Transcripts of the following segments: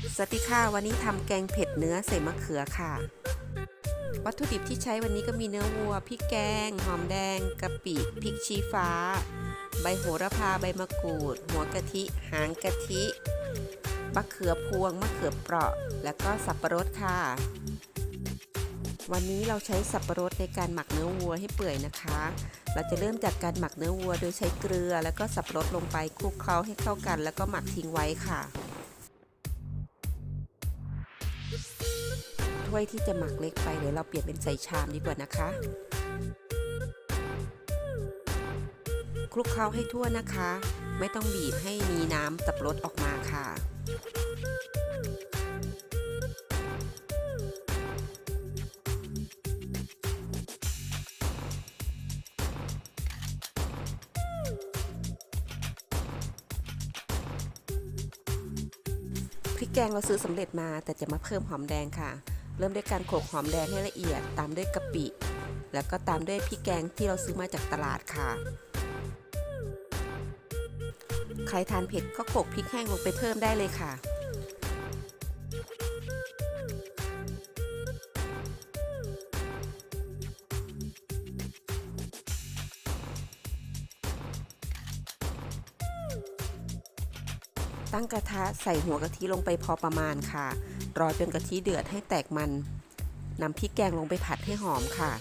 สวัสดีค่ะวันนี้ทำแกงเผ็ดเนื้อใส่มะเขือค่ะ วัตถุดิบที่ใช้วันนี้ก็มีเนื้อวัวพริกแกง หอมแดงกะปิพริกชี้ฟ้า ใบโหระพาใบมะกรูด หัวกะทิ หางกะทิมะเขือพวงมะเขือเปราะ แล้วก็สับปะรดค่ะ วันนี้เราใช้สับปะรดในการหมักเนื้อวัวให้เปื่อยนะคะ เราจะเริ่มจากการหมักเนื้อวัว โดยใช้เกลือ แล้วก็สับปะรดลงไปคลุกเคล้าให้เข้ากัน แล้วก็หมักทิ้งไว้ค่ะ ถ้วยที่จะหมักเล็กไปเดี๋ยวเราเปลี่ยนเป็นใส่ชามดีกว่านะคะคลุกเคล้าให้ทั่วนะคะ ไม่ต้องบีบให้มีน้ำสับรดออกมาค่ะ พริกแกงเราซื้อสำเร็จมาแต่จะมาเพิ่มหอมแดงค่ะ เริ่มด้วยการโขลกหอมแดงให้ละเอียด ตามด้วยกะปิ แล้วก็ตามด้วยพริกแกงที่เราซื้อมาจากตลาดค่ะ ใครทานเผ็ดก็โขลกพริกแห้งลงไปเพิ่มได้เลยค่ะ ตั้งกระทะใส่หัวกะทิลงไปพอประมาณค่ะ รอจนกะทิเดือดให้แตกมันนำพริกแกงลงไปผัดให้หอมค่ะ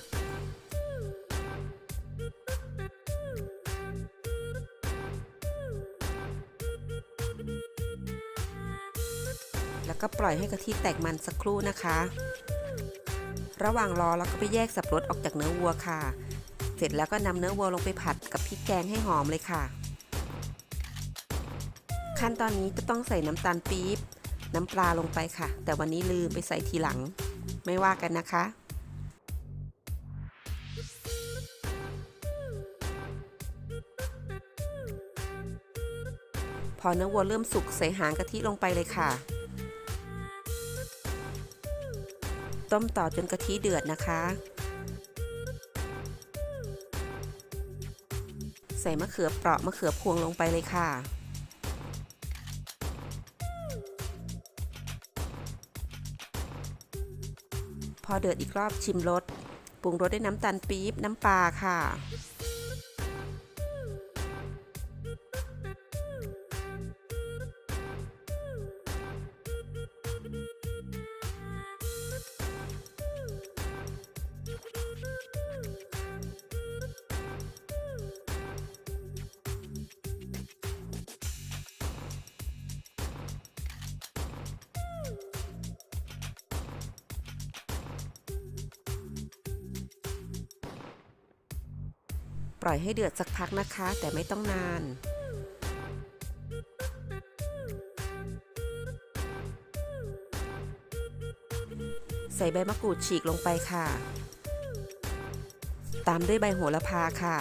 แล้วก็ปล่อยให้กะทิแตกมันสักครู่นะคะ ระหว่างรอเราก็ไปแยกสับปะรดออกจากเนื้อวัวค่ะ เสร็จแล้วก็นำเนื้อวัวลงไปผัดกับพริกแกงให้หอมเลยค่ะ ขั้นตอนนี้จะต้องใส่น้ำตาลปี๊บน้ำปลาลงไปค่ะ แต่วันนี้ลืมไปใส่ทีหลัง ไม่ว่ากันนะคะ พอเนื้อวัวเริ่มสุกใส่หางกะทิลงไปเลยค่ะ ต้มต่อจนกะทิเดือดนะคะ ใส่มะเขือเปราะมะเขือพวงลงไปเลยค่ะ พอเดือดอีกรอบชิมรสปรุงรสด้วยน้ำตาลปี๊บน้ำปลาค่ะ ปล่อยให้เดือดสักพักนะคะ แต่ไม่ต้องนาน ใส่ใบมะกรูดฉีกลงไปค่ะ ตามด้วยใบโหระพาค่ะ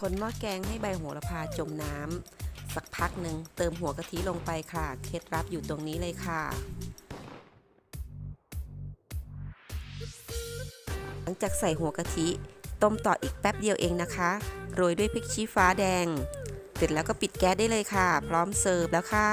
คนหม้อแกงให้ใบโหระพาจมน้ำสักพักหนึ่งเติมหัวกะทิลงไปค่ะ เคล็ดลับอยู่ตรงนี้เลยค่ะ งจากใส่หัวกะทิ ต้มต่ออีกแป๊บเดียวเองนะคะ โรยด้วยพริกชี้ฟ้าแดง เสร็จแล้วก็ปิดแก๊สได้เลยค่ะ พร้อมเสิร์ฟแล้วค่ะ